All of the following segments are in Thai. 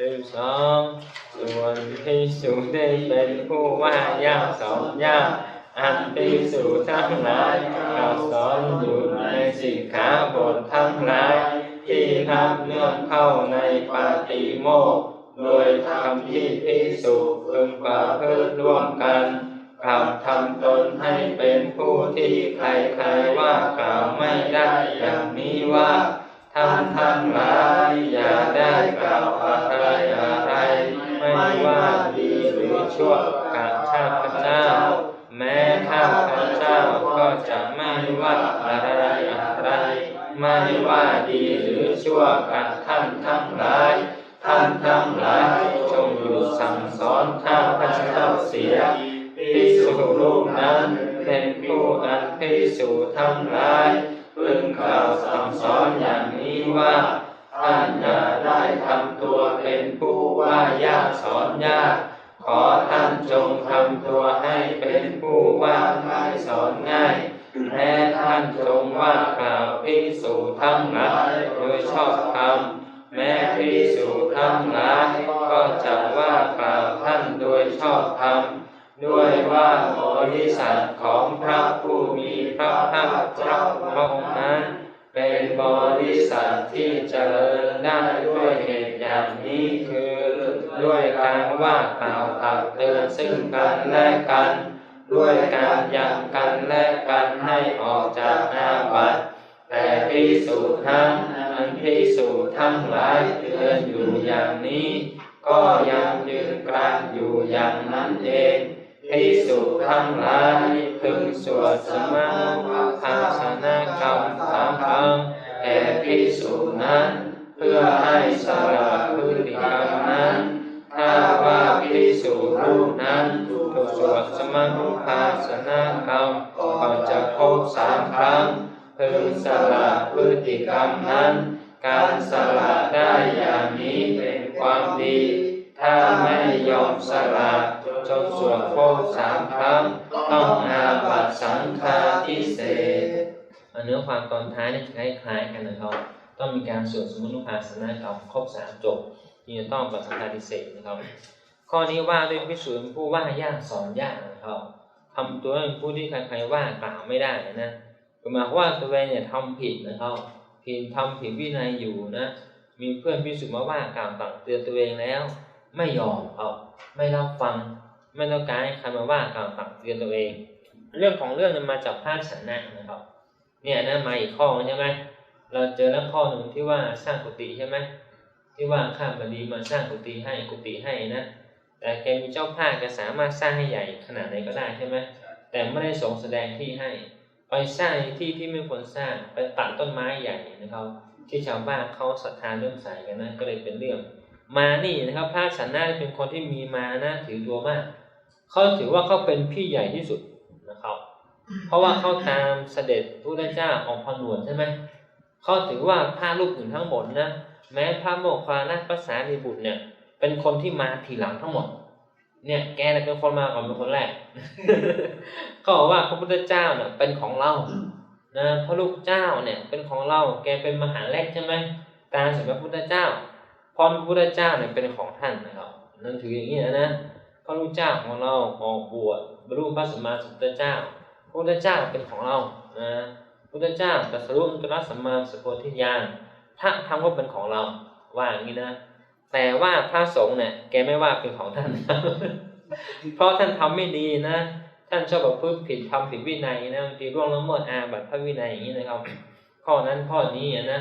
สิบสองส่วนพิสุได้เป็นผู้ว่าย่างสอนยางอันพิสุทั้งหลายกล่าวสอนอยู่ในสิกขาบททั้งหลายที่นับเนื่องเข้าในปาติโมกโดยทำที่พิสุพึงประพฤติร่วมกันกลับทำตนให้เป็นผู้ที่ใครๆว่ากล่าวไม่ได้อย่างนี้ว่าท่านทั้งหลายอย่าได้กล่าวอะไร ว่าดีหรือชั่วกับข้าพเจ้า แม้ข้าพเจ้าก็จะไม่ว่าอะไรอะไรไม่ว่าดีหรือชั่วกับท่านทั้งหลาย ท่านทั้งหลายจงอยู่สั่งสอนข้าพเจ้าเสียพิสุรูปนั้นเป็นผู้อันพิสุทั้งหลาย เจ้าพระองค์นั้นเป็นบริษัทที่เจริญได้ด้วยเหตุอย่างนี้คือ ด้วยการว่ากล่าวตักเตือนซึ่งกันและกัน ด้วยการยังกันและกันให้ออกจากอาบัติแต่พิสูจน์ทั้งอันพิสูจน์ทั้งหลายเตือนอยู่อย่างนี้ ก็ยังยืนกรานอยู่อย่างนั้นเอง พิสูจน์ทั้งหลายพึงสวดสมาภาสนกรรมสามครั้งแก่พิสูจน์นั้น เพื่อให้สละพฤติกรรมนั้น ถ้าว่าพิสูจน์รูปนั้นถูกสวดสมานุภาสนกรรมก่อนจะครบสามครั้งพึงสละพฤติกรรมนั้น การสละได้อย่างนี้เป็นความดี ถ้าไม่ยอมสละ จนสวดโคสามครั้งต้องอาบัตสังฆาทิเศษเนื้อความตอนท้ายเนี่ยคล้ายๆกันนะครับ ต้องมีการสวดสมุนุภาสนกรรมครบสามจบที่จะต้องปฏิบัติพิเศษนะครับ ข้อนี้ว่าด้วยพิสูจน์ผู้ว่ายากสอนยากนะครับทำตัวเป็นผู้ที่ใครๆว่ากล่าวไม่ได้นะหมายความว่าตัวเองเนี่ยทำผิดนะครับผิดทำผิดวินัยอยู่นะ มีเพื่อนพิสูจน์มาว่ากล่าวตักเตือนตัวเองแล้ว ไม่ยอมครับไม่รับฟัง ไม่ต้องการให้ใครมาว่ากล่าวตักเตือนตัวเอง เรื่องของเรื่องนั้นมาจากภาคฉันนะนะครับ เนี่ยนะมาอีกข้อใช่ไหมเราเจอแล้วข้อหนึ่งที่ว่าสร้างกุฏิใช่ไหมที่ว่าข้ามบดีมาสร้างกุฏิให้กุฏิให้นะแต่แกมีเจ้าภาพแกสามารถสร้างให้ใหญ่ขนาดไหนก็ได้ใช่ไหมแต่ไม่ได้ส่งแสดงที่ให้ ไปสร้างที่ที่ไม่ควรสร้างไปตัดต้นไม้ใหญ่นะครับ ที่ชาวบ้านเขาศรัทธาเรื่องใสกันนะก็เลยเป็นเรื่อง มานี่นะครับพระสันนาเป็นคนที่มีมานะถือตัวมาก เขาถือว่าเขาเป็นพี่ใหญ่ที่สุดนะครับ เพราะว่าเขาตามเสด็จพระพุทธเจ้าออกผนวดใช่ไหมเขาถือว่าพระรูปอื่นทั้งหมดนะแม้พระโมคคานะภาษาดีบุตรเนี่ย เป็นคนที่มาทีหลังทั้งหมด เนี่ยแกเป็นคนมาก่อนเป็นคนแรกก็บอกว่าพระพุทธเจ้าเนี่ยเป็นของเรานะพระลูกเจ้าเนี่ยเป็นของเราแกเป็นมหาแรกใช่ไหมตามสมพระพุทธเจ้าพรพระพุทธเจ้าเนี่ยเป็นของท่านนะครับนั่นถืออย่างนี้นะ ระลูกเจ้าของเราออกบวชบรรลุพระสัมมาสัมพุทธเจ้าพระพุทธเจ้าเป็นของเรานะพระพุทธเจ้าตรัสรู้อัตตรสัมมาสัมโพธิญาณพระธรรมก็เป็นของเรา ว่าอย่างนี้นะ แต่ว่าพระสงฆ์เนี่ยแกไม่ว่าเป็นของท่านเพราะท่านทำไม่ดีนะ ท่านชอบแบบพูดผิดทำผิดวินัยนะบางทีร่วงละเมิดอาบัติพระวินัยอย่างนี้นะครับ ข้อนั้นข้อนี้นะ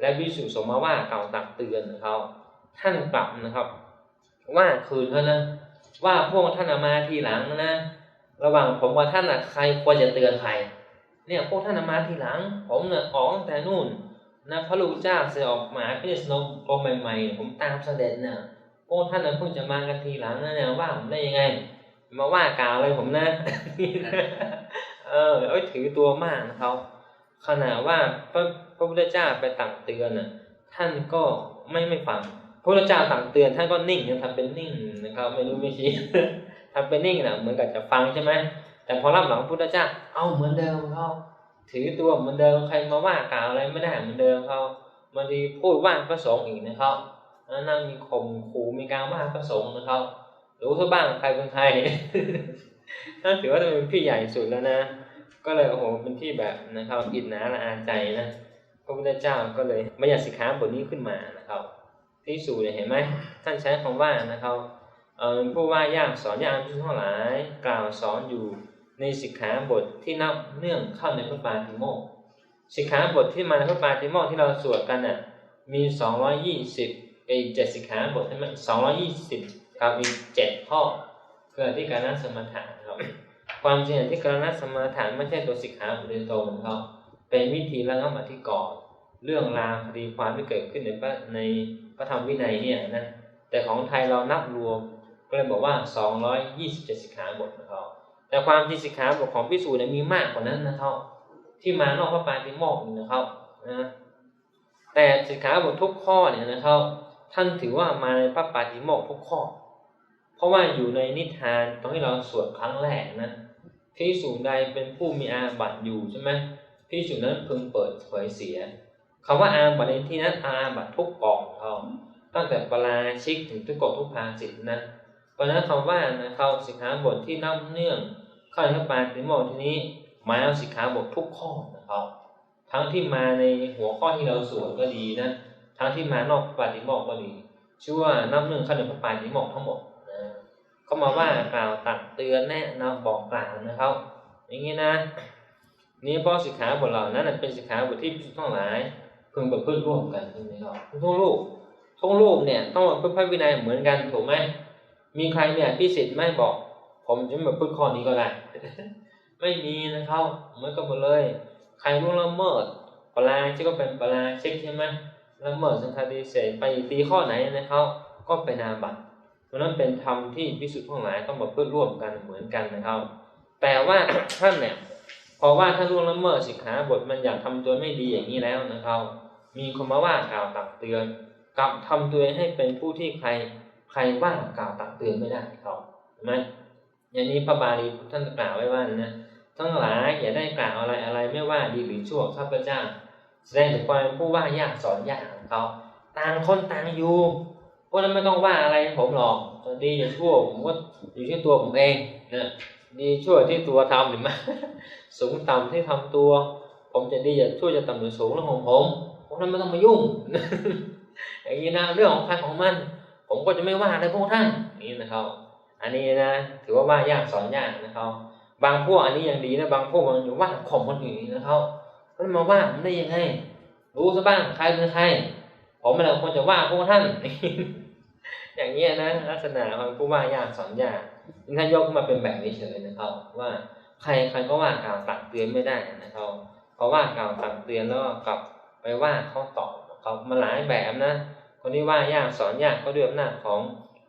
และวิสุสงฆ์มาว่ากล่าตักเตือนเขาท่านกลับนะครับ ว่าคืนเขานะ ว่าพวกท่านมาทีหลังนะ ระหว่างผมกับท่านนะใครควรจะเตือนใคร เนี่ยพวกท่านมาทีหลัง ผมเนี่ยออกตั้งแต่นู่นนะพระลูกเจ้าเสียออกมาพิสนมโกใหม่ๆ ผมตามเสด็จเนี่ยพวกท่านนะเพิ่งจะมากันทีหลังนะเนี่ยว่าผมได้ยังไง มาว่ากล่าวเลยผมนะ เออเอ้ยถือตัวมากนะครับขนาดว่าพระพระพุทธเจ้าไปตักเตือนนะท่านก็ไม่ไม่ฟัง พระพุทธเจ้าตักเตือนท่านก็นิ่งยังทำเป็นนิ่งนะครับ ไม่รู้ไม่ชี้ทำเป็นนิ่งนะเหมือนกับจะฟังใช่ไหมแต่พอรับหลังพระพุทธเจ้าเอาเหมือนเดิมเขาถือตัวเหมือนเดิมใครมาว่ากล่าวอะไรไม่ได้เหมือนเดิมเขาบางทีพูดว่าพระสงฆ์อีกนะครับนั่งมีข่มขู่มีการว่าพระสงฆ์นะครับรู้ซะบ้างใครเป็นใครนั่นถือว่าเป็นพี่ใหญ่สุดแล้วนะ ก็เลยโอ้โหเป็นที่แบบนะครับอิจนาละอาใจนะพระพุทธเจ้าก็เลยบัญญัติสิกขาบทนี้ขึ้นมานะครับ ที่สูเนี่ยเห็นไหมท่านใช้คำว่านะครับเอ่อผู้ว่ายากสอนยากทุกทั้งหลายกล่าวสอนอยู่ในสิกขาบทที่นับเนื่องเข้าในพระปาติโมกสิกขาบทที่มาในพระปาติโมกที่เราสวดกันน่ะมี220เอ้เจ็ดสิกขาบทใช่ไหม220กับอีกเจ็ดข้อคืออธิการนัสมถะนครับความจริงอธิการนัสมถะไม่ใช่ตัวสิกขาบทโดยตรงของเขาเป็นวิธีระงับอธิกรณ์ เรื่องราวคดีความที่เกิดขึ้นในพระในพระธรรมวินัยเนี่ยนะแต่ของไทยเรานับรวมก็เลยบอกว่า 227 สิกขาบทนะครับแต่ความจริงสิกขาบทของพิสูจน์มีมากกว่านั้นนะครับที่มานอกพระปาติโมกข์นี่นะครับนะแต่สิกขาบททุกข้อเนี่ยนะครับท่านถือว่ามาในพระปาติโมกข์ทุกข้อ เพราะว่าอยู่ในนิทานตอนที่เราสวดครั้งแรกนะพิสูจน์ใดเป็นผู้มีอาบัติอยู่ใช่ไหมพิสูจน์นั้นพึงเปิดเผยเสีย คำว่าอาบัตในที่นั้นอาบัตทุกกองเขาตั้งแต่ปราชิกถึงทุกกฎทุกภาสิทนะเพราะนั้นคำว่านะเขาสิกขาบทที่นับเนื่อง เข้าในพระปาติโมกข์ทีนี้หมายเอาสิกขาบททุกข้อนะครับทั้งที่มาในหัวข้อที่เราสวดก็ดีนะ ทั้งที่มานอกปาติโมกข์ก็ดีชื่อว่านับเนื่องเข้าในพระปาติโมกข์ทั้งหมดนะก็มาว่ากล่าวตักเตือนแนะนำบอกกล่าวนะครับ อย่างนี้นะ นี่เพราะสิกขาบทเหล่านั้นเป็นสิกขาบทที่พิสุทั้งหลาย พึงประพฤติร่วมกันใช่ไหมครับทุกลูกทุกลูกเนี่ย ต้องประพฤติพระวินัยเหมือนกันถูกไหมมีใครเนี่ยพิสิทธิ์ไม่บอก ผมจะม่ประพฤติข้อนี้ก็ได้ไม่มีนะครับเหมือนกันหมดเลย ใครล่วงละเมิดปลาชิกก็เป็นปลาชิกใช่ไหมละเมิดสังฆาทิเศษไปตีข้อไหนนะครับ ก็เป็นอาบัติเพราะนั้นเป็นธรรมที่พิสุทธิ์ทั้งหลายต้องมาเพื่อร่วมกันเหมือนกันนะครับ แต่ว่าท่านเนี่ย พราะว่าท่าล่วงละเมิดสิกขาบทมันอยากทำตัวไม่ดีอย่างนี้แล้วนะครับ มีคนมาว่ากล่าวตักเตือนกลับทำตัวให้เป็นผู้ที่ใครใครว่ากล่าวตักเตือนไม่ได้ครับเห็นไหมอย่างนี้พระบาลีท่านกล่าวไว้ว่านะทั้งหลายอย่าได้กล่าวอะไรอะไรไม่ว่าดีหรือชั่วข้าพเจ้า แสดงถึงความผู้ว่ายากสอนยากของเขาต่างคนต่างอยู่เพราะนั้นไม่ต้องว่าอะไรผมหรอกจะดีจะชั่วผมก็อยู่ที่ตัวผมเองนะ ดีชั่วที่ตัวทำหรือไม่สูงต่ำที่ทำตัว ผมจะดีจะชั่วจะต่ำหรือสูงเรื่องของผมเพราะนั้นไม่ต้องมายุ่งอย่างนี้นะเรื่องของใครของมัน ผมก็จะไม่ว่าอะไรพวกท่านนี้นะครับ อันนี้นะถือว่าว่ายากสอนยากนะครับ บางพวกอันนี้ยังดีนะบางพวกมันอยู่ว่าข่มคนอื่นนะครับมันมาว่าผมได้ยังไงรู้ซะบ้างใครเป็นใครผมไม่ได้ควรจะว่าพวกท่าน อย่างนี้นะลักษณะของผู้ว่ายากสอนยาก ท่านยกขึ้นมาเป็นแบบนี้เฉยนะครับ ว่าใครใครก็ว่ากล่าวตักเตือนไม่ได้นะครับเพราะว่ากล่าวตักเตือนแล้วกลับไปว่าเขาตอบเขามาหลายแบบนะ คนที่ว่ายากสอนยากก็ด้วยอำนาจของ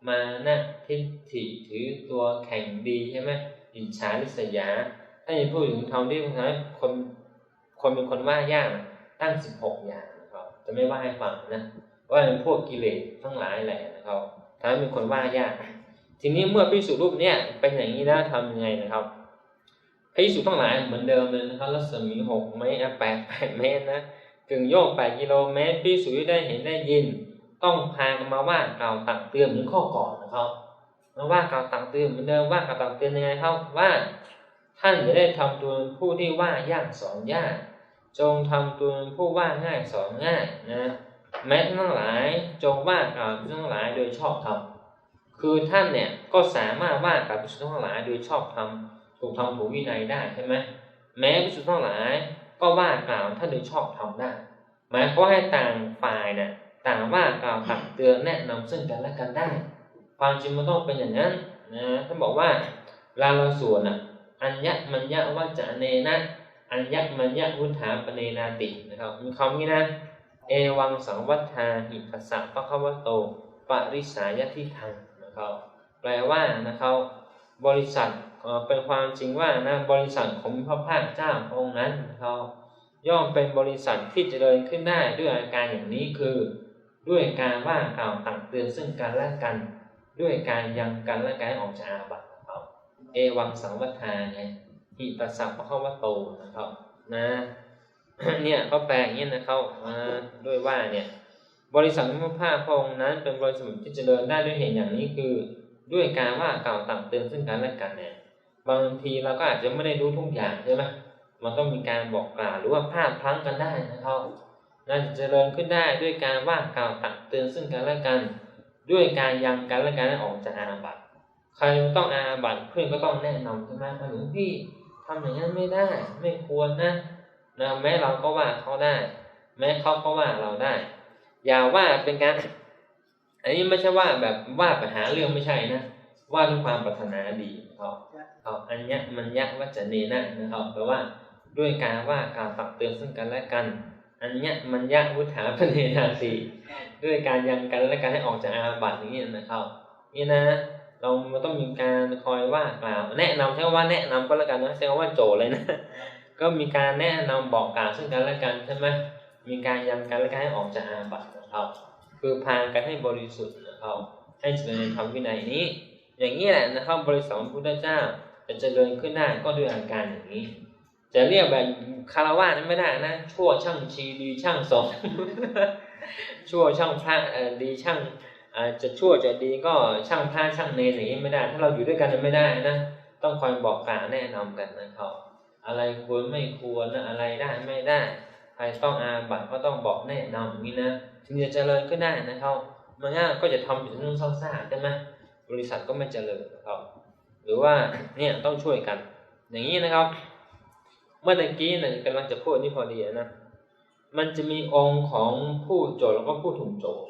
มานะทิฏฐิถือตัวแข่งดีใช่ไหมอิจฉาริษยา ถ้าจะพูดถึงทำที่ทำให้คนคนเป็นคนว่ายากตั้งสิบหกอย่างนะครับ จะไม่ว่าให้ฟังนะว่าเป็นพวกกิเลสทั้งหลายแหละนะครับทำให้เป็นคนว่ายาก ทีนี้เมื่อพิสูจรูปเนี้ยเป็นอย่างนี้แล้วทำยังไงนะครับพิสูจทั้งหลายเหมือนเดิมเลยนะครับรัศมีหกเมตรแปดแปดเมตรนะกึ่งโยกแปดกิโลเมตรพิสูจได้เห็นได้ยิน ต้องพากันมาว่ากล่าวตักเตือนเหมือนข้อก่อนนะครับมาว่ากล่าวตักเตือนเหมือนเดิมว่ากล่าวตักเตือนยังไงครับว่าท่านจะได้ทำตัวผู้ที่ว่ายากสอนยากจงทำตัวผู้ว่าง่ายสอนง่ายนะแม้ทั้งหลายจงว่ากล่าวทั้งหลายโดยชอบธรรม คือท่านเนี่ยก็สามารถว่ากล่าวพิสุทั้งหลายโดยชอบธรรมถูกธรรมถูกวินัยได้ใช่ไหมแม้พิสุทั้งหลายก็ว่ากล่าวท่านโดยชอบธรรมได้ หมายควาให้ต่างฝ่ายเนี่ยต่างว่ากล่าวตักเตือนแนะนำซึ่งกันและกันได้ ความจริงมันต้องเป็นอย่างนั้นนะท่านบอกว่าเวลาเราสวดอะอัญญมัญญวัจจะเนนะอัญญมัญญวุฒาปเนนาตินะครับมีคำนี้นะเอวังสังวัฏฐาหิปัสสะปะคะวะโตปริสายทิทัง นะครับแปลว่านะครับบริษัทเป็นความจริงว่านะบริษัทของพระภาคเจ้าพระองค์นั้นนะครับย่อมเป็นบริษัทที่เจริญขึ้นได้ด้วยอาการอย่างนี้คือ ด้วยการว่ากล่าวตักเตือนซึ่งกันและกัน ด้วยการยังกันและกันออกจากอาบัตินะครับเอวังสังวัฏฐาไงหิปัสสะปะคะวะโตนะครับนะเนี่ยเขาแปลอย่างนี้นะครับมาด้วยว่าเนี่ย บริสัทมุภาพองค์นั้นเป็นบริษัทที่เจริญได้ด้วยเหตุอย่างนี้คือ ด้วยการว่ากล่าวตักเตือนซึ่งกันและกันเนี่ยบางทีเราก็อาจจะไม่ได้รู้ทุกอย่างใช่ไหมมันต้องมีการบอกกล่าวหรือว่าพลาดพลั้งกันได้นะครับน่าจะเจริญขึ้นได้ด้วยการว่ากล่าวตักเตือนซึ่งกันและกัน ด้วยการยังกันและกันออกจากอาบัติใครต้องอาบัติเพื่อนก็ต้องแนะนำใช่ไหมหลวงพี่ทำอย่างนั้นไม่ได้ไม่ควรนะนะแม้เราก็ว่าเขาได้ แม้เขาก็ว่าเราได้ อย่าว่าเป็นการ อันนี้ไม่ใช่ว่าแบบว่าไปหาเรื่องไม่ใช่นะว่าด้วยความปรารถนาดีครับครับอันเนี้ยมันยักวัจเนนะนะครับแปลว่าด้วยการว่ากาวตักเตือนซึ่งกันและกัน อันเนี้ยมันยักวุฒาพเนนาสีด้วยการยังกันและกันให้ออกจากอาบัติอย่างนี้นะครับนี่นะเราต้องมีการคอยว่ากล่าวแนะนำใช้คำว่าแนะนำก็แล้วกันนะใช้คำว่าโจเลยนะ ก็มีการแนะนำบอกกล่าวซึ่งกันและกันใช่ไหม มีการยังกันและกันให้ออกจากอาบัตินะครับ คือพากันให้บริสุทธิ์นะครับ ให้เจริญธรรมวินัยนี้ อย่างนี้แหละนะครับ บริสัทธิ์พุทธเจ้าจะเจริญขึ้นได้ก็ด้วยอาการอย่างนี้ จะเรียกแบบคารวะนั้นไม่ได้นะ ชั่วช่างชีดีช่างสงชั่วช่างพระดีช่างอาจะชั่วจะดีก็ช่างพระช่างเนรอย่างนี้ไม่ได้ ถ้าเราอยู่ด้วยกันไม่ได้นะ ต้องคอยบอกกล่าวแนะนำกันนะครับ อะไรควรไม่ควรนะอะไรได้ไม่ได้ รต้องอาบัตก็ต้องบอกแนะนำอย่างนี้นะถึงจะเจริญก็ได้นะครับมันง่ายก็จะทำอยู่เรื่องเศร้าๆใช่ไหมบริษัทก็ไม่เจริญนะครับ หรือว่าเนี่ยต้องช่วยกัน อย่างนี้นะครับ เมื่อตะกี้เนี่ยกำลังจะพูดนี่พอดีนะมันจะมีองค์ของผู้โจทย์แล้วก็ผู้ถูกโจทย์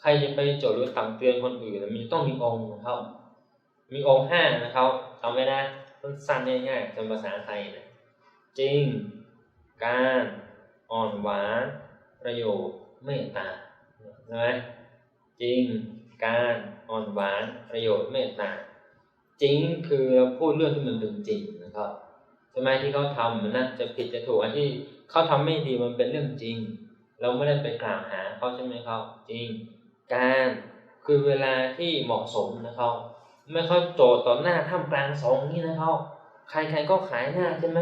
ใครจะไปโจทย์หรือตักเตือนคนอื่นมีต้องมีองค์ของเขามีองค์ห้านะครับจำไว้นะสั้นๆง่ายๆจำภาษาไทยนะจริง การ อ่อนหวาน ประโยชน์เมตตาใช่ไหมจริงการอ่อนหวานประโยชน์เมตตาจริงคือเราพูดเรื่องที่มันเป็นจริงนะครับใช่ไหมที่เขาทำนะจะผิดจะถูกอันที่เขาทำไม่ดีมันเป็นเรื่องจริง เราไม่ได้ไปกล่าวหาเขาใช่ไหมครับจริง การคือเวลาที่เหมาะสมนะครับไม่เขาโจทย์ต่อหน้าท่ามกลางสองนี่นะครับใครๆก็ขายหน้าใช่ไหม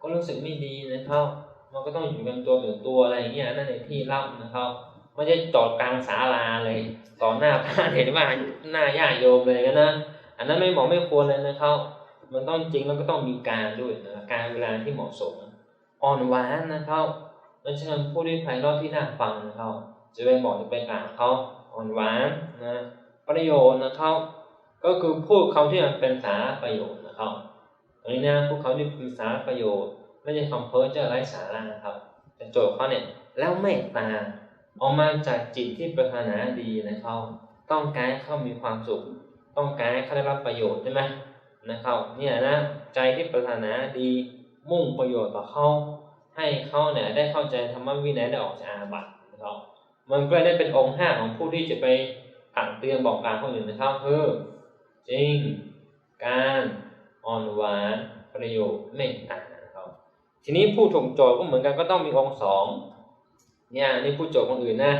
ก็รู้สึกไม่ดีนะครับ มันก็ต้องอยู่กันตัวต่อตัวอะไรอย่างเงี้ยนั่นในที่เล่านะครับไม่ใช่จอดกลางศาลาเลยต่อหน้าพระเห็นว่าหน้าญาติโยมเลยนะอันนั้นไม่เหมาะไม่ควรเลยนะครับมันต้องจริงแล้วก็ต้องมีการด้วยนะการเวลาที่เหมาะสมอ่อนหวานนะครับแล้วฉะนั้นผู้ที่ไพเราะที่น่าฟังนะครับจะไปบอกจะไปกล่าวเขาอ่อนหวานนะประโยชน์นะครับก็คือพูดเขาที่มันเป็นสารประโยชน์นะครับตรงนี้นะพูดเขาที่เป็นสารประโยชน์ ไม่ใช่คำเพ้อเจ้อไร้สาระนะครับแต่โจทย์เขาเนี่ยแล้วเมตตาออกมาจากจิตที่ปรารถนาดีนะครับต้องการให้เขามีความสุข ต้องการให้เขาได้รับประโยชน์ใช่ไหมนะครับเนี่ยนะใจที่ปรารถนาดีมุ่งประโยชน์ต่อเขาให้เขาเนี่ยได้เข้าใจธรรมวินัยได้ออกจากอาบัตินะครับมันก็ได้เป็นองค์ห้าของผู้ที่จะไปตักเตือนบอกกล่าวคนอื่นนะครับคือจริง การอ่อนหวานประโยชน์เมตตา ทีนี้ผู้ถูกโจทย์ก็เหมือนกันก็ต้องมีองค์สองเนี่ยนี่ผู้โจทย์คนอื่นนะ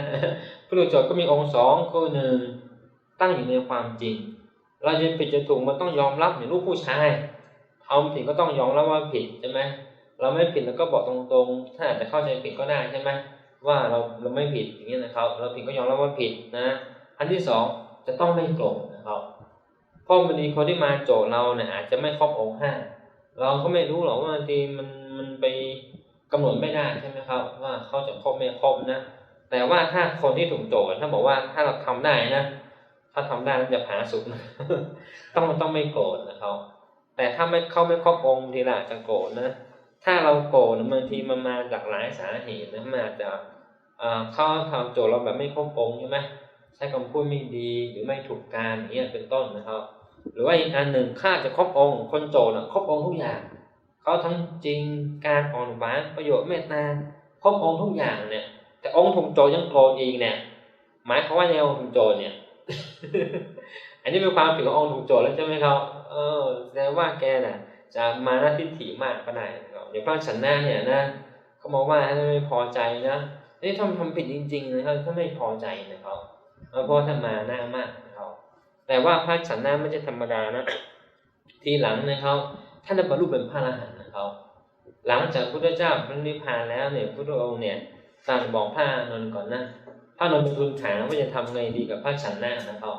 ผู้ถูกโจทย์ก็มีองค์สองคือหนึ่งตั้งอยู่ในความจริง เราจะผิดจะถูกมันต้องยอมรับอย่างลูกผู้ชายทำผิดก็ต้องยอมรับว่าผิดใช่ไหมเราไม่ผิดเราก็บอกตรงๆ ถ้าอาจจะเข้าใจผิดก็ได้ใช่ไหมว่าเราเราไม่ผิดอย่างนี้นะครับ เราผิดก็ยอมรับว่าผิดนะ อันที่สองจะต้องไม่โกรธนะครับเพราะบางทีคนที่มาโจทย์เราเนี่ยอาจจะไม่ครอบองค์ห้าเราก็ไม่รู้หรอกว่าบางทีมัน มันไปกำหนดไม่ได้ใช่ไหมครับ ว่าเขาจะครบไม่ครบนะ แต่ว่าถ้าคนที่ถูกโจทย์ถ้าบอกว่าถ้าเราทำได้นะถ้าทำได้มันจะผาสุกนะต้องต้องไม่โกรธนะครับ แต่ถ้าไม่เข้าไม่ครบองค์ทีละจะโกรธนะถ้าเราโกรธบางทีมันมาจากหลายสาเหตุนะมาจจะเข้าทำโจทย์เราแบบไม่ครบองค์ใช่ไหมใช้คำพูดไม่ดีหรือไม่ถูกการอย่างเงี้ยเป็นต้นนะครับ หรือว่าอีกอันหนึ่งข้าจะครบองค์ คนโจทย์ครบองค์ทุกอย่าง เขาทั้งจริงการอ่อนหวานประโยชน์เมตตาครบองค์ทุกอย่างเนี่ย แต่องค์ถูกโจยังโกรธอีกเนี่ย หมายความว่าในองค์ถูกโจเนี่ย อันนี้เป็นความผิดขององค์ถูกโจแล้วใช่ไหมครับเออแสดงว่าแกน่ะ จะมาหน้าทิฏฐิมากก็ได้อย่างพระฉันหน้าเนี่ยนะเขาบอกว่าถ้าไม่พอใจนะนี่ทำทำผิดจริงๆนะครับถ้าไม่พอใจนะครับเพราะถ้ามาหน้ามากนะครับแต่ว่าพระฉันหน้าไม่ใช่ธรรมดานะทีหลังนะครับ ท่านได้บรรลุเป็นพระอรหันต์นะครับหลังจากพุทธเจ้าพระนิพพานแล้วเนี่ยพุทธองค์เนี่ยสั่งบอกพระนนท์ก่อนนะถ้านนเป็นทุนถามว่าจะทำไงดีกับพระฉันนะนะครับ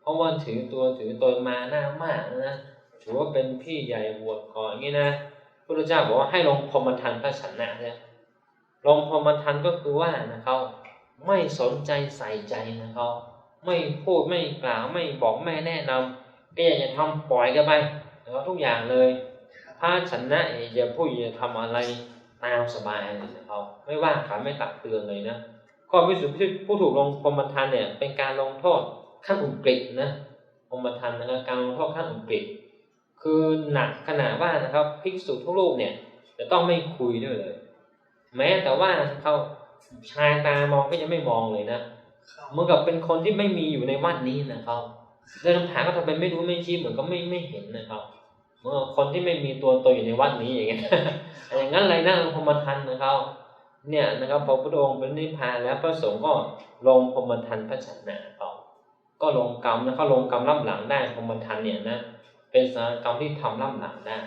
เพราะว่าถือตัวถือตนมาหน้ามากนะถือว่าเป็นพี่ใหญ่บวชก่อนอย่างนี้นะพุทธเจ้าบอกว่าให้ลงพรหมทันพระฉันนะเนี่ยลงพรหมทันก็คือว่านะครับไม่สนใจใส่ใจนะครับไม่พูดไม่กล่าวไม่บอกไม่แนะนำก็อยากจะทำปล่อยกันไปนะครับทุกอย่างเลย ถ้าฉันนะอย่าพูดอย่าทำอะไรตามสบายเลยนะครับไม่ว่าขาไม่ตักเตือนเลยนะก็วิสุทธิผู้ถูกลงพรหมทานเนี่ย เป็นการลงโทษขั้นอุกฤษนะพรหมทานนะครับการลงโทษขั้นอุกฤษคือหนักขนาดว่านะครับภิกษุทุกรูปเนี่ยจะต้องไม่คุยด้วยเลย แม้แต่ว่าเขาชายตามองก็ยังไม่มองเลยนะเหมือนกับเป็นคนที่ไม่มีอยู่ในวัดนี้นะครับเดินผ่านก็ทำเป็นไม่รู้ไม่ชี้เหมือนก็ไม่ไม่เห็นนะครับ คนที่ไม่มีตัวตนอยู่ในวัดนี้อย่างเงี้ยอย่างนั้นเลยนะพรหมทันนะครับเนี่ยนะครับพอพระองค์เป็นนิพพานแล้วพระสงฆ์ก็ลงพรหมทันพระฉันนะต่อก็ลงกรรมนะเขาลงกรรมรับหลังได้พรหมทันเนี่ยนะเป็นสารกรรมที่ทำรับหลังได้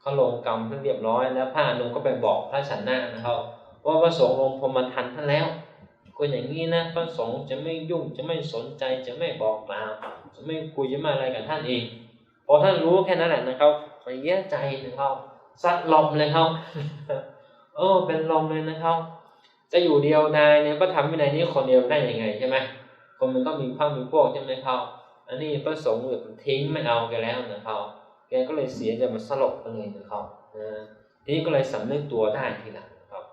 เขาลงกรรมเพื่อเรียบร้อยแล้วพระอนุก็ไปบอกพระฉันนะนะครับว่าพระสงฆ์ลงพรหมทันท่านแล้วคนอย่างนี้นะพระสงฆ์จะไม่ยุ่งจะไม่สนใจจะไม่บอกกล่าวจะไม่คุยจะไม่อะไรกับท่านเอง พอท่านรู้แค่นั้นแหละนะครับไปเยี่ยใจนะครับสัดลมเลยครับเออเป็นลมเลยนะครับ จะอยู่เดียวนายเนี่ยพระธรรมวินัยนี้คนเดียวได้ยังไงใช่ไหมคนมันต้องมีข้ามีพวกใช่ไหมครับอันนี้พระสงฆ์แบบทิ้งไม่เอาแกแล้วนะครับแกก็เลยเสียใจมาสลบไปเลยนะครับนะทีนี้ก็เลยสำนึกตัวได้ทีหลังนะครับ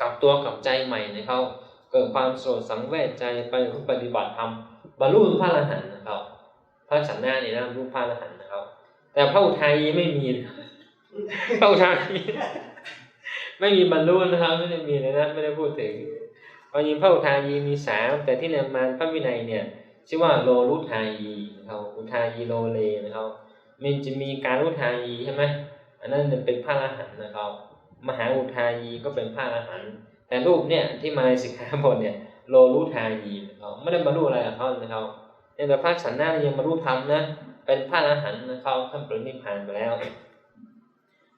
กลับตัวกลับใจใหม่นะครับเกิดความโสดสังเวชใจไปปฏิบัติธรรมบรรลุเป็นพระอรหันต์นะครับพ ระฉันนาเนี่ยนะรรลุพระอรหันต์นะครับ แต่พระอุทัยไม่มีพระอุทัยไม่มีบรรลุนะครับไม่ได้มีเลยนะไม่ได้พูดถึงวันนี้พระอุทัยมีสามแต่ที่เรียนมาพระวินัยเนี่ย ชื่อว่าโลรุทายีนะครับอุทายีโลเลนะครับมันจะมีการรุทายีใช่ไหมอันนั้นเป็นพระอรหันต์นะครับ มหาอุทายีก็เป็นพระอรหันต์แต่รูปเนี่ยที่มาในสิกขาบทเนี่ยโลรุทายีนะครับไม่ได้บรรลุอะไรกับเขานะครับ เนี่ยแต่พระฉันหน้ายังบรรลุธรรมนะ เป็นพระอรหันต์นะครับท่านปรินิพพานไปแล้ว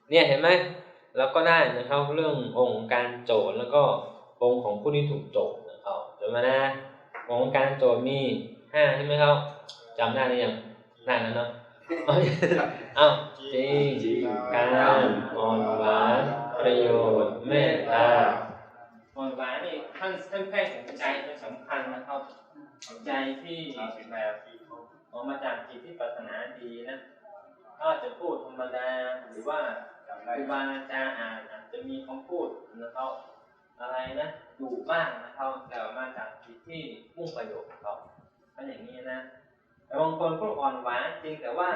เนี่ยเห็นไหมเราก็ได้นะครับเรื่ององค์การโจทย์แล้วก็องค์ของผู้ที่ถูกโจทย์นะครับจำมานะองค์การโจทย์มีห้าใช่ไหมครับจำได้หรือยังได้แล้วเนาะอ้าวจริงการอ่อนหวานประโยชน์เมตตาอ่อนหวานนี่ท่านท่านแค่สนใจเป็นสำคัญนะครับ ใจที่แบบออกมาจากจิตที่ปรารถนาดีนะถ้าจะพูดธรรมดาหรือว่าครูบาอาจารย์อาจจะมีคำพูดนะครับอะไรนะดุบ้างนะครับแต่มาจากจิตที่มุ่งประโยชน์นะครับก็อย่างนี้นะแต่บางคนพูดอ่อนหวานจริงแต่ว่า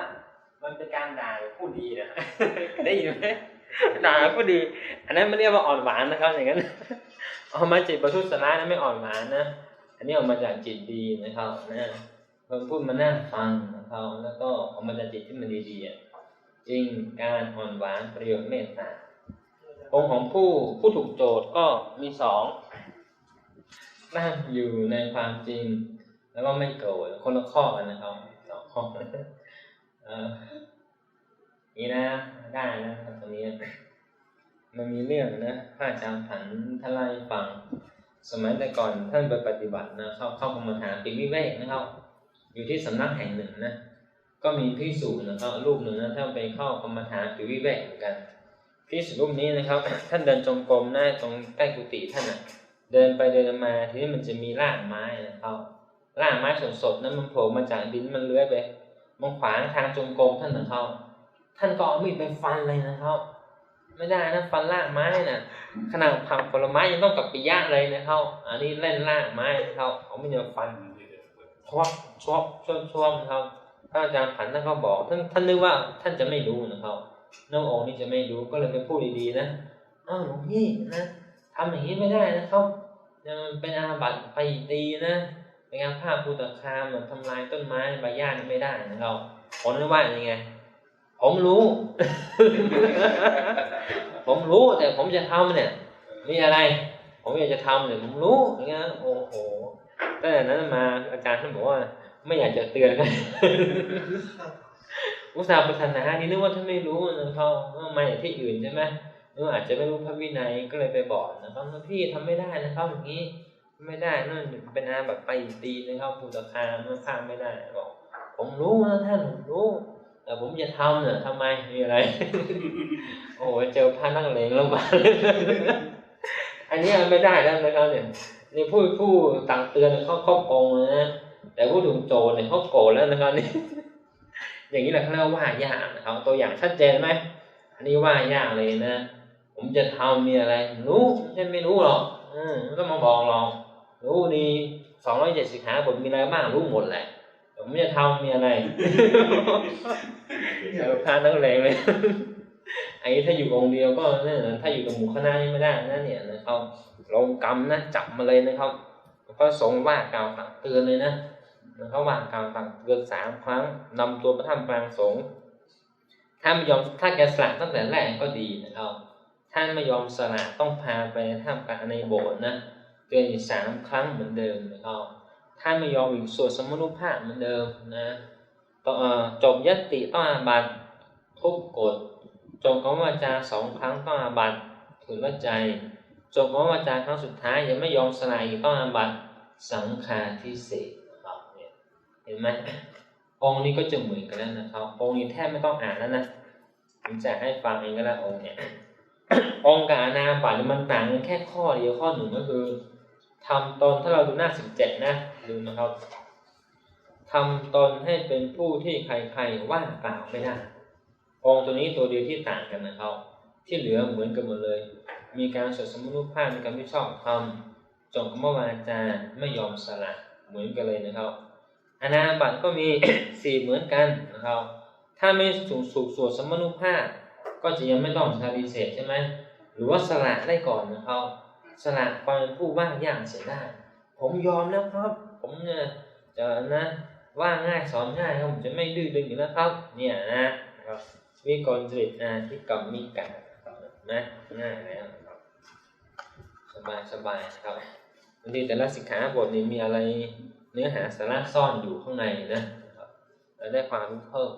มันเป็นการด่าผู้ดีนะได้ยินไหมด่าผู้ดี อันนั้นไม่เรียกว่าอ่อนหวานนะครับ อย่างนั้นเอามาจิตประทุษร้ายนะไม่อ่อนหวานนะ อันนี้ออกมาจากจิตดีนะครับนะคนพูดมาน่าฟังนะครับแล้วก็ออกมาจากจิตที่มันดีๆอะจริงการอ่อนหวานประโยชน์เมตตาองค์ของผู้ผู้ถูกโจทย์ก็มีสองนั่งอยู่ในความจริง แล้วก็ไม่โกรธคนละข้อกันนะครับสองข้อนี่นะได้นะครับตรงนี้มันมีเรื่องนะพระอาจารย์ผันท่านเล่าให้ฟัง สมัยแต่ก่อนท่านไปปฏิบัตินะเข้าเข้ากรรมฐานปีวิเวกนะครับ อยู่ที่สำนักแห่งหนึ่งนะก็มีพิสูจน์นะครับรูปหนึ่งนะท่านไปเข้ากรรมฐานปีวิเวกเหมือนกันพิสูจน์รูปนี้นะครับ ท่านเดินจงกรมหน้าตรงใกล้กุฏิท่านอะ เดินไปเดินมาทีนี้มันจะมีรากไม้นะครับรากไม้สดๆนั้นมันโผล่มาจากดินมันเลื้อยไปมันขวางทางจงกรมท่านนะครับท่านก็เอามีดไปฟันเลยนะครับ ไม่ได้นะฟันรากไม้น่ะขนาดผักผลไม้ยังต้องกับปิยะเลยนะครับอันนี้เล่นรากไม้นะครับเขาไม่ยอมฟันชอบชอบชอบชอบนะครับพระอาจารย์ผันท่านก็บอกท่านท่านนึกว่าท่านจะไม่รู้นะครับน้ององค์นี่จะไม่รู้ก็เลยไปพูดดีๆนะอ้าวหลวงพี่นะทำอย่างนี้ไม่ได้นะครับเนี่ยมันเป็นอาบัติไปตีนะเป็นการฆ่าภูตคามแบบทำลายต้นไม้ใบหญ้าไม่ได้นะครับผมนึกว่าอย่างไงผมรู้ ผมรู้แต่ผมจะทำเนี่ย มีอะไร ผมอยากจะทำเนี่ยผมรู้อย่างเงี้ยโอ้โหตั้งแต่นั้นมาอาจารย์ท่านบอกว่า ไม่อยากจะเตือนกันอุตส่าห์พัฒนานี่นึกว่าท่านไม่รู้นะเขามาจากที่อื่นใช่ไหมนึกว่าอาจจะไม่รู้พระวินัยก็เลยไปบอกนะครับว่าพี่ทำไม่ได้นะครับอย่างนี้ไม่ได้นั่นเป็นอาแบบไปตีนะครับคุณตะคามมันข้ามไม่ได้บอกผมรู้นะท่านผมรู้ แต่ผมจะทำเนี่ยทำไมมีอะไร โอ้ยเจอพระนั่งเลงแล้วมาอันนี้ไม่ได้แล้วนะครับเนี่ยนี่ผู้ผู้ตักเตือนเขาเขาโกงนะแต่ผู้ถูกโจรเนี่ยเขาโกรธแล้วนะครับนี่อย่างนี้แหละเขาเรียกว่าว่ายากนะครับตัวอย่างชัดเจนไหมอันนี้ว่ายากเลยนะผมจะทำมีอะไรรู้ใช่ไม่รู้หรอกอืมไม่ต้องมาบอกหรอกรู้ดีสองร้อยเจ็ดสิบหาผมมีอะไรบ้างรู้หมดแหละแต่ ผมจะทำมีอะไรเจอพระนักเลงเลยไอ้ถ้าอยู่องค์เดียวก็นั่นนะถ้าอยู่กับหมู่คณะนี่ไม่ได้นะเนี่ยนะครับลงกรรมนะจับมาเลยนะครับก็สงฆ์ว่ากล่าวตักเตือนเลยนะเขาว่ากล่าวตักเตือนสามครั้งนำตัวประทับกลางสงฆ์ถ้าไม่ยอมถ้าแกสละตั้งแต่แรกก็ดีนะครับถ้าไม่ยอมสละต้องพาไปท่ามกลางในโบสถ์นะเตือนอีกสามครั้งเหมือนเดิมนะครับ ถ้าไม่ยอมอีกสวดสมนุภาพเหมือนเดิมนะต่อจบยติต้องอาบัตทุกกฎจบกรรมวาจาสองครั้งต้องอาบัตถือว่าใจจบกรรมวาจาครั้งสุดท้ายยังไม่ยอมสลายอีกต้องอาบัตสังฆาทิเศษนะครับเนี่ยเห็นไหมองค์นี้ก็จะเหมือนกันแล้วนะครับองค์นี้แทบไม่ต้องอ่านแล้วนะผมจะให้ฟังเองก็แล้วองค์เนี่ยองค์กับอนาบัตเนี่ยมันต่างกันแค่ข้อเดียวข้อหนึ่งก็คือทำตนถ้าเราดูหน้าสิบเจ็ดนะ ดูนะครับทำตนให้เป็นผู้ที่ใครๆว่ากล่าวไม่ได้องตัวนี้ตัวเดียวที่ต่างกันนะครับ ที่เหลือเหมือนกันหมดเลย มีการสวดสมนุภาพมีการไม่ชอบธรรมจงกรรมวาจาไม่ยอมสละเหมือนกันเลยนะครับอนาบัตก็มีสี่เหมือนกันนะครับ ถ้าไม่สูงสูกสวดสมนุภาพ ก็จะยังไม่ต้องชาดิเศษใช่ไหมหรือว่าสละได้ก่อนนะครับสละความเป็นผู้ว่างย่ากเสียได้ ผมยอมแล้วครับ ผมเนี่ยจะนะว่าง่ายสอนง่ายครับผมจะไม่ดื้อดึงอยู่แล้วครับ เนี่ยนะครับวิกลจริตนะที่กับมีกันนะง่ายแล้วนะครับ สบายสบายครับบางทีแต่ละสิกขาบทนี้มีอะไรเนื้อหาสาระซ่อนอยู่ข้างในนะครับเราได้ความรู้เพิ่ม